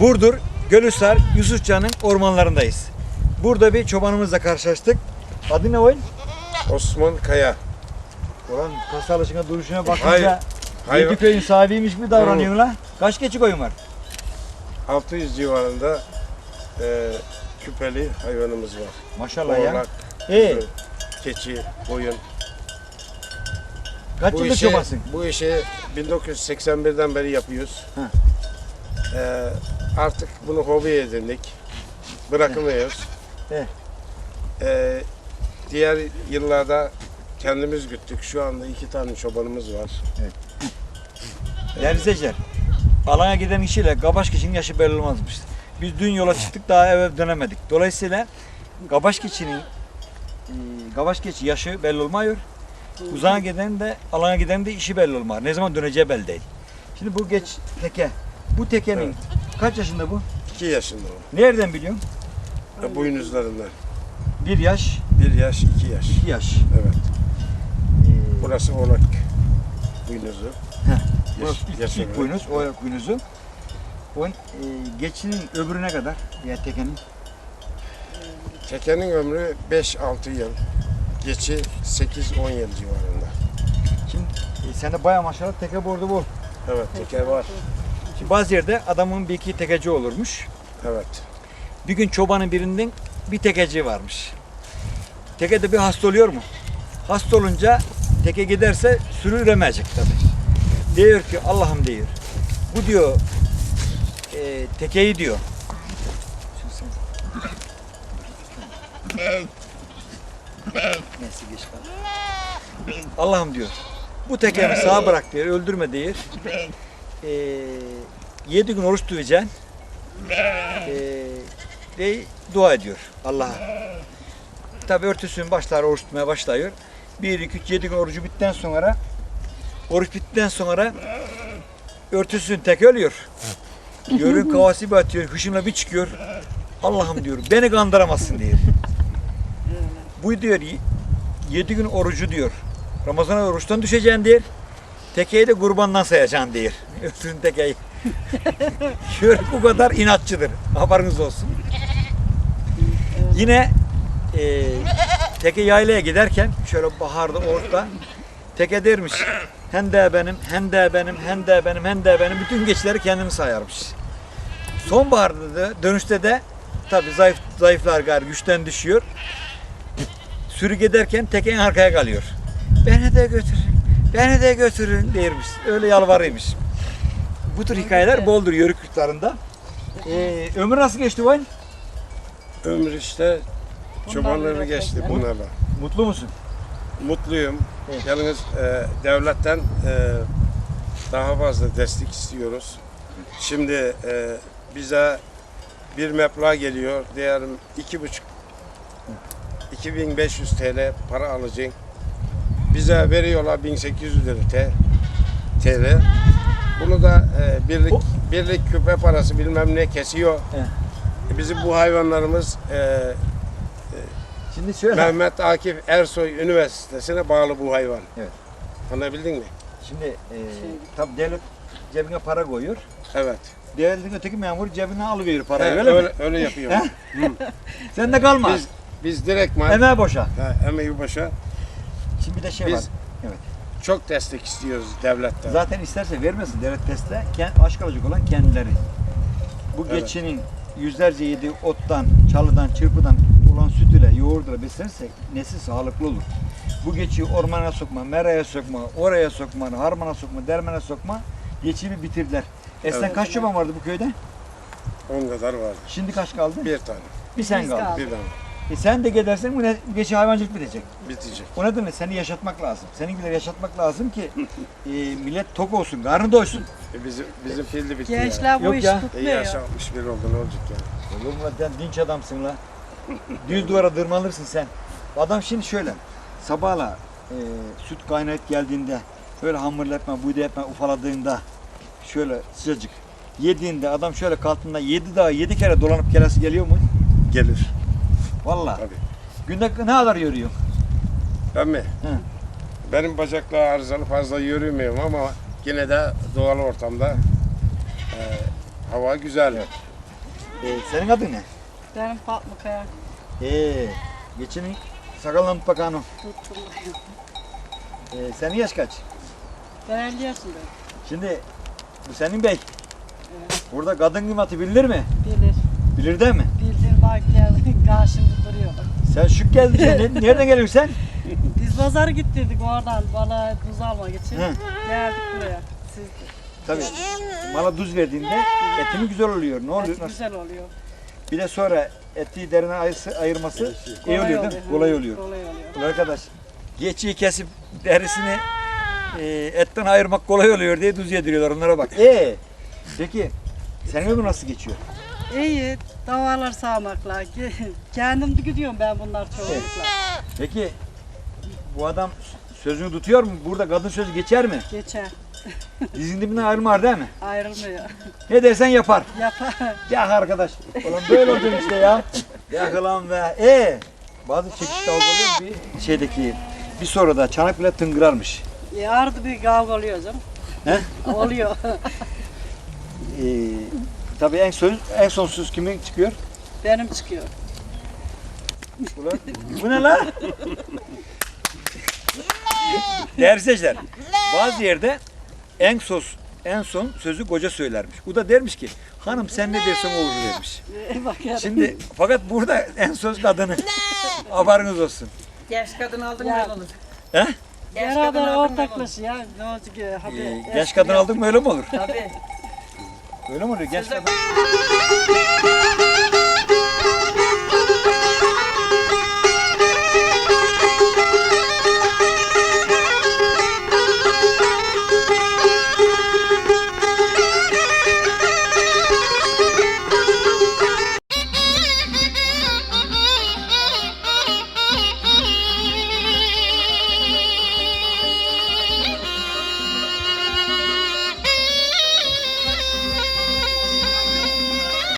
Burdur, Gölüsar, Yusufcan'ın ormanlarındayız. Burada bir çobanımızla karşılaştık. Adı ne oyun? Osman Kaya. Ulan kasa alışına duruşuna bakınca hayır. Yedi köyün sahibiymiş gibi davranıyorsun la. Kaç keçi koyun var? 600 civarında e, küpeli hayvanımız var. Maşallah ya. Oğlak, İyi. keçi, koyun. Kaç Bu yıllık işi, çobansın? bu işi 1981'den beri yapıyoruz. Ha. E, artık bunu hobi edindik. Bırakamıyoruz. He. E, diğer yıllarda kendimiz güttük. Şu anda iki tane çobanımız var. Değerli izleyiciler, alana giden kişiyle kabaş kişinin yaşı belli olmazmış. Biz dün yola çıktık daha eve dönemedik. Dolayısıyla kabaş kişinin e, kabaş keçi yaşı belli olmuyor. Uzağa giden de alana giden de işi belli olmuyor. Ne zaman döneceği belli değil. Şimdi bu geç teke. Bu tekenin Evet. Kaç yaşında bu? 2 yaşında o. Nereden biliyorsun? E, boynuzlarından. Bir yaş, 1 yaş, 2 yaş. iki yaş. Evet. Ee, Burası oğlak boynuzu. Heh, Yaş- Burası ilk, yaşı ilk var. boynuz, o ayak boynuzu. O e, geçinin öbürüne kadar, diğer tekenin. Tekenin ömrü 5-6 yıl. Geçi 8-10 yıl civarında. Şimdi e, sende bayağı maşallah teke bordu bol. Evet teker var. Şimdi bazı yerde adamın bir iki tekeci olurmuş. Evet. Bir gün çobanın birinden bir tekeci varmış. Tekede bir hasta oluyor mu? Hasta olunca teke giderse sürü üremeyecek tabii. Diyor ki Allah'ım diyor. Bu diyor e, tekeyi diyor. Neyse geç kaldı. Allah'ım diyor. Bu tekemi sağa bırak diyor. Öldürme diyor. E, yedi gün oruç tutacaksın. E, ve dua ediyor Allah'a. Tabi örtüsün başlar oruç tutmaya başlıyor. 1, 2, 3, 7 gün orucu bitten sonra oruç bittikten sonra örtüsün tek ölüyor. Görün kavası bir atıyor, hışımla bir çıkıyor. Allah'ım diyor, beni kandıramazsın diyor. Bu diyor, 7 gün orucu diyor. Ramazan'a oruçtan düşeceksin diyor. Tekeyi de kurbandan sayacaksın diyor. Örtüsün tekeyi. Şöyle bu kadar inatçıdır. Haberiniz olsun. Yine e, teke yaylaya giderken şöyle baharda orta teke dermiş. Hende benim, hende benim, hende benim, hende benim. Bütün geçleri kendimi sayarmış. Sonbaharda da dönüşte de tabi zayıf, zayıflar gari güçten düşüyor. Sürü giderken teke en arkaya kalıyor. Beni de götürün, beni de götürün dermiş. Öyle yalvarıymış. Bu tür hikayeler boldur yörük yurtlarında. Ee, ömür nasıl geçti oyun? Ömür işte çobanları geçti bunlarla. Mutlu musun? Mutluyum. Evet. Yalnız e, devletten e, daha fazla destek istiyoruz. Şimdi e, bize bir meblağ geliyor. Diyelim iki buçuk 2500 TL para alacaksın. Bize veriyorlar 1800 lira TL. Bunu da e, birlik O- birlik küpe parası bilmem ne kesiyor. Evet. Bizim bu hayvanlarımız e, Şimdi şöyle. Mehmet Akif Ersoy Üniversitesi'ne bağlı bu hayvan. Evet. Anladın mi? Şimdi e, tabi devlet cebine para koyuyor. Evet. Devletin öteki memur cebine alıveriyor parayı He, öyle, öyle, mi? öyle yapıyor. Sen de kalma. Biz biz direktman Emeğe boşa. ha, emeği başa Şimdi bir de şey Biz- var. Evet. çok destek istiyoruz devletten. Zaten isterse vermesin devlet testle. Kend, aç kalacak olan kendileri. Bu Evet. geçinin yüzlerce yediği ottan, çalıdan, çırpıdan olan süt ile, yoğurdla beslersek nesil sağlıklı olur. Bu geçiyi ormana sokma, meraya sokma, oraya sokma, harmana sokma, dermene sokma, geçiyi bir bitirdiler. Eskiden Evet. kaç çoban vardı bu köyde? 10 kadar var. Şimdi kaç kaldı? Bir, Bir tane. sen Biz kaldı. kaldık. Bir tane. E sen de gidersen bu, ne, bu geçi hayvancılık bitecek. Bitecek. O nedenle seni yaşatmak lazım. Senin gibileri yaşatmak lazım ki e, millet tok olsun, karnı doysun. E, bizim bizim fildi bitti. Gençler bu Yok iş ya. E, tutmuyor. yaş 61 oldu ne olacak yani? Oğlum lan sen dinç adamsın la. Düz duvara dırmalırsın sen. Adam şimdi şöyle. Sabahla e, süt kaynayıp geldiğinde böyle hamurla yapma, buğday yapma ufaladığında şöyle sıcacık yediğinde adam şöyle kalktığında yedi daha yedi kere dolanıp kelesi geliyor mu? Gelir. Vallahi. Tabii. Günde ne kadar yürüyor? Ben mi? Benim bacaklar arızalı fazla yürümüyorum ama yine de doğal ortamda e, hava güzel. Ee, senin adın ne? Benim Fatma Kaya Ee, geçinin sakalını tut bakalım. tuttum. Ee, senin yaş kaç? Ben 50 yaşındayım. Şimdi bu senin bey. Burada kadın kıymeti bilinir mi? Bilir. Bilir değil mi? Bildir bak geldi. Karşımda duruyor. Sen şık geldin. Sen ne- nereden geliyorsun sen? Biz pazara gittirdik oradan bana tuz almak için. Hı. Geldik buraya. Siz de. Tabii. Mala tuz verdiğinde etimi güzel oluyor. Ne oluyor? Et Nasıl? güzel oluyor. Bir de sonra eti derine ayırsı- ayırması iyi oluyor değil mi? Hı, Kolay oluyor. Kolay oluyor. Ulan Arkadaş geçiyi kesip derisini e, etten ayırmak kolay oluyor diye tuz yediriyorlar onlara bak. Ee, peki senin ömrün nasıl geçiyor? İyi. Davarlar sağmakla. Kendim de gidiyorum ben bunlar çoğunlukla. Peki bu adam sözünü tutuyor mu? Burada kadın sözü geçer mi? Geçer. Dizin dibinden ayrılmar değil mi? Ayrılmıyor. Ne dersen yapar. Yapar. Ya arkadaş. Ulan böyle oldu işte ya. Ya lan be. Ee, bazı çekiş oluyor bir şeydeki bir soruda Çanakkale tıngırarmış. E, arada bir kavga oluyor canım. He? Oluyor. Ee, tabii en son en son söz kimin çıkıyor? Benim çıkıyor. Ulan, bu ne lan? Değerli seyirciler, bazı yerde en sos en son sözü koca söylermiş. Bu da dermiş ki hanım sen ne dersen olur dermiş. Şimdi fakat burada en söz kadını. Haberiniz olsun. Genç kadın aldın Ya. mı olur? He? Genç Beraber kadın aldın mı olur? ortaklaşa ya. Ne olacak ya? Hadi. Ee, genç kadın aldın mı öyle mi olur? Tabii. Öyle mi oluyor? Gençler...